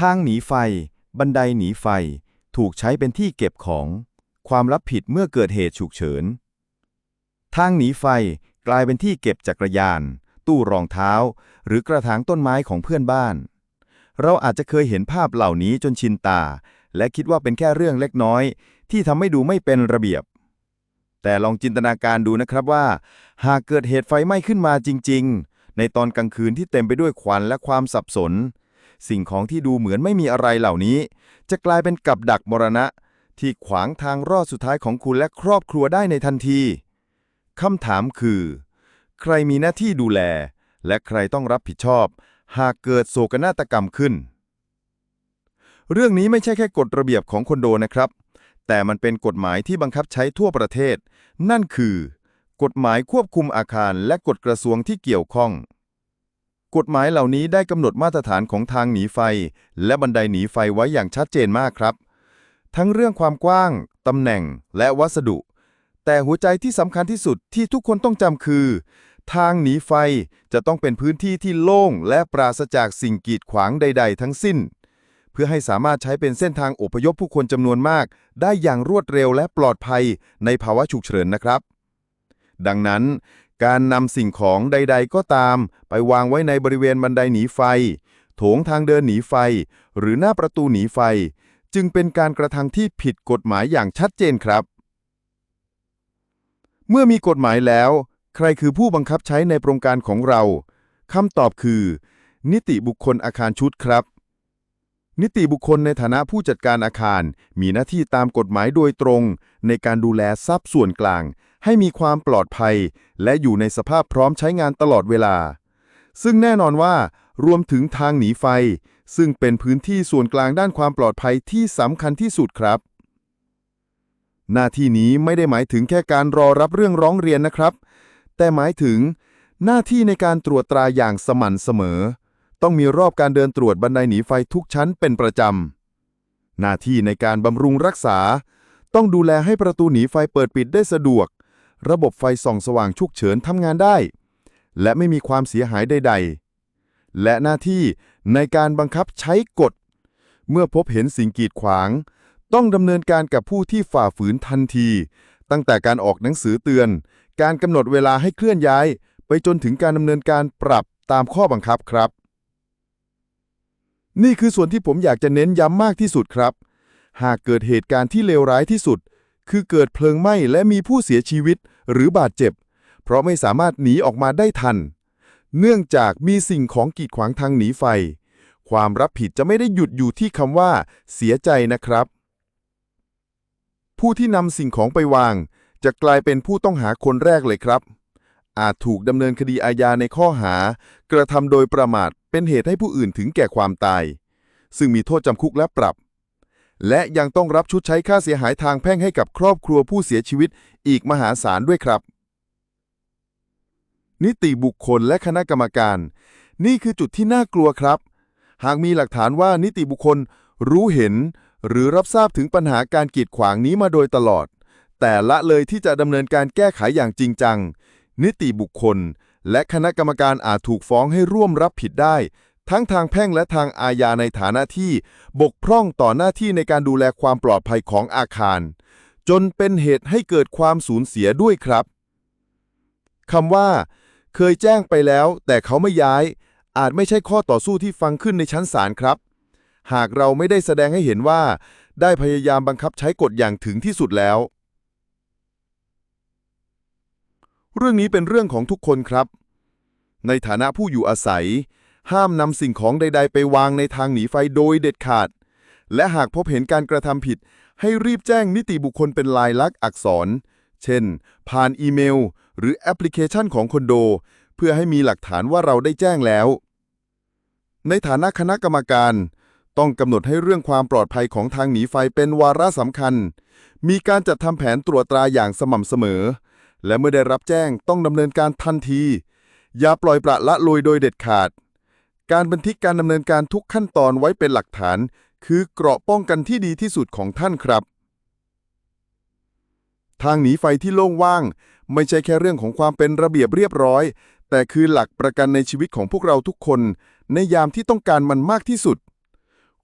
ทางหนีไฟ บันไดหนีไฟ ถูกใช้เป็นที่เก็บของ ความรับผิดเมื่อเกิดเหตุฉุกเฉิน ทางหนีไฟกลายเป็นที่เก็บจักรยาน ตู้รองเท้า หรือกระถางต้นไม้ของเพื่อนบ้าน เราอาจจะเคยเห็นภาพเหล่านี้จนชินตา และคิดว่าเป็นแค่เรื่องเล็กน้อย ที่ทำให้ดูไม่เป็นระเบียบ แต่ลองจินตนาการดูนะครับว่า หากเกิดเหตุไฟไหม้ขึ้นมาจริง ๆ ในตอนกลางคืนที่เต็มไปด้วยควันและความสับสน สิ่งของที่ดูเหมือนไม่มีอะไรเหล่านี้ จะกลายเป็นกับดักมรณะ ที่ขวางทางรอดสุดท้ายของคุณและครอบครัวได้ในทันทีคำถามคือ ใครมีหน้าที่ดูแล และใครต้องรับผิดชอบ หากเกิดโศกนาฏกรรมขึ้น เรื่องนี้ไม่ใช่แค่กฎระเบียบของคอนโดนะครับ แต่มันเป็นกฎหมายที่บังคับใช้ทั่วประเทศ นั่นคือ กฎหมายควบคุมอาคารและกฎกระทรวงที่เกี่ยวข้อง กฎหมายเหล่านี้ได้กำหนดมาตรฐานของทางหนีไฟ และบันไดหนีไฟไว้อย่างชัดเจนมากครับ ทั้งเรื่องความกว้าง ตำแหน่ง และวัสดุ แต่หัวใจที่สำคัญที่สุดที่ทุกคนต้องจำคือ ทางหนีไฟจะต้องเป็นพื้นที่ที่โล่ง และปราศจากสิ่งกีดขวางใด ๆ ทั้งสิ้น เพื่อให้สามารถใช้เป็นเส้นทางอพยพผู้คนจำนวนมาก ได้อย่างรวดเร็วและปลอดภัยในภาวะฉุกเฉินนะครับ ดังนั้น การนำสิ่งของใด ๆ ก็ตาม ไปวางไว้ในบริเวณบันไดหนีไฟ โถงทางเดินหนีไฟ หรือหน้าประตูหนีไฟ จึงเป็นการกระทำที่ผิดกฎหมายอย่างชัดเจนครับ เมื่อมีกฎหมายแล้ว ใครคือผู้บังคับใช้ในโครงการของเราคำตอบคือ นิติบุคคลอาคารชุดครับ นิติบุคคลในฐานะผู้จัดการอาคาร มีหน้าที่ตามกฎหมายโดยตรง ในการดูแลทรัพย์ส่วนกลาง ให้มีความปลอดภัย และอยู่ในสภาพพร้อมใช้งานตลอดเวลา ซึ่งแน่นอนว่ารวมถึงทางหนีไฟ ซึ่งเป็นพื้นที่ส่วนกลางด้านความปลอดภัยที่สำคัญที่สุดครับ หน้าที่นี้ไม่ได้หมายถึงแค่การรอรับเรื่องร้องเรียนนะครับ แต่หมายถึง หน้าที่ในการตรวจตราอย่างสม่ำเสมอ ต้องมีรอบการเดินตรวจบันไดหนีไฟทุกชั้นเป็นประจำหน้าที่ในการบำรุงรักษา ต้องดูแลให้ประตูหนีไฟเปิดปิดได้สะดวก ระบบไฟส่องสว่างฉุกเฉินทำงานได้ และไม่มีความเสียหายใด ๆ และหน้าที่ในการบังคับใช้กฎ เมื่อพบเห็นสิ่งกีดขวาง ต้องดำเนินการกับผู้ที่ฝ่าฝืนทันที ตั้งแต่การออกหนังสือเตือน การกำหนดเวลาให้เคลื่อนย้าย ไปจนถึงการดำเนินการปรับตามข้อบังคับครับ นี่คือส่วนที่ผมอยากจะเน้นย้ำมากที่สุดครับ หากเกิดเหตุการณ์ที่เลวร้ายที่สุด คือเกิดเพลิงไหม้และมีผู้เสียชีวิต หรือบาดเจ็บ เพราะไม่สามารถหนีออกมาได้ทัน เนื่องจากมีสิ่งของกีดขวางทางหนีไฟ ความรับผิดจะไม่ได้หยุดอยู่ที่คำว่า เสียใจนะครับ ผู้ที่นำสิ่งของไปวาง จะกลายเป็นผู้ต้องหาคนแรกเลยครับ อาจถูกดำเนินคดีอาญาในข้อหา กระทำโดยประมาทเป็นเหตุให้ผู้อื่นถึงแก่ความตาย ซึ่งมีโทษจำคุกและปรับ และยังต้องรับชดใช้ค่าเสียหายทางแพ่งให้กับครอบครัวผู้เสียชีวิตอีกมหาศาลด้วยครับ นิติบุคคลและคณะกรรมการ นี่คือจุดที่น่ากลัวครับ หากมีหลักฐานว่านิติบุคคลรู้เห็น หรือรับทราบถึงปัญหาการกีดขวางนี้มาโดยตลอด แต่ละเลยที่จะดำเนินการแก้ไขอย่างจริงจัง นิติบุคคล และคณะกรรมการอาจถูกฟ้องให้ร่วมรับผิดได้ ทั้งทางแพ่งและทางอาญาในฐานะที่บกพร่องต่อหน้าที่ในการดูแลความปลอดภัยของอาคาร จนเป็นเหตุให้เกิดความสูญเสียด้วยครับคำว่า เคยแจ้งไปแล้ว แต่เขาไม่ย้าย อาจไม่ใช่ข้อต่อสู้ที่ฟังขึ้นในชั้นศาลครับ หากเราไม่ได้แสดงให้เห็นว่า ได้พยายามบังคับใช้กฎอย่างถึงที่สุดแล้ว เรื่องนี้เป็นเรื่องของทุกคนครับ ในฐานะผู้อยู่อาศัย ห้ามนำสิ่งของใด ๆ ไปวางในทางหนีไฟโดยเด็ดขาด และหากพบเห็นการกระทำผิด ให้รีบแจ้งนิติบุคคลเป็นลายลักษณ์อักษร เช่น ผ่านอีเมล หรือแอปพลิเคชันของคอนโด เพื่อให้มีหลักฐานว่าเราได้แจ้งแล้ว ในฐานะคณะกรรมการ ต้องกำหนดให้เรื่องความปลอดภัยของทางหนีไฟเป็นวาระสำคัญ มีการจัดทำแผนตรวจตราอย่างสม่ำเสมอ และเมื่อได้รับแจ้งต้องดำเนินการทันที อย่าปล่อยปละละเลยโดยเด็ดขาด การบันทึกการดำเนินการทุกขั้นตอนไว้เป็นหลักฐาน คือเกราะป้องกันที่ดีที่สุดของท่านครับ ทางหนีไฟที่โล่งว่าง ไม่ใช่แค่เรื่องของความเป็นระเบียบเรียบร้อย แต่คือหลักประกันในชีวิตของพวกเราทุกคน ในยามที่ต้องการมันมากที่สุด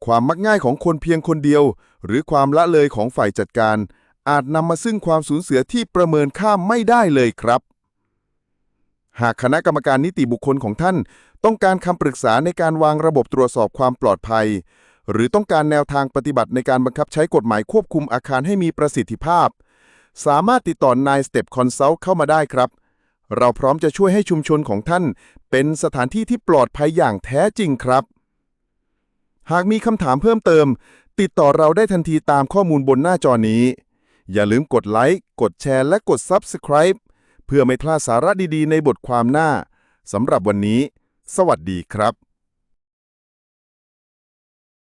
ความมักง่ายของคนเพียงคนเดียว หรือความละเลยของฝ่ายจัดการ อาจนำมาซึ่งความสูญเสียที่ประเมินค่าไม่ได้เลยครับ หากคณะกรรมการนิติบุคคลของท่าน ต้องการคำปรึกษาในการวางระบบตรวจสอบความปลอดภัย หรือต้องการแนวทางปฏิบัติในการบังคับใช้กฎหมายควบคุมอาคารให้มีประสิทธิภาพ สามารถติดต่อนาย Step Consult เข้ามาได้ครับ เราพร้อมจะช่วยให้ชุมชนของท่าน เป็นสถานที่ที่ปลอดภัยอย่างแท้จริงครับ หากมีคำถามเพิ่มเติม ติดต่อเราได้ทันทีตามข้อมูลบนหน้าจอนี้ อย่าลืมกดไลค์กดแชร์และกด Subscribe เพื่อไม่พลาดสาระดีๆ ในบทความหน้าสำหรับวันนี้ สวัสดีครับ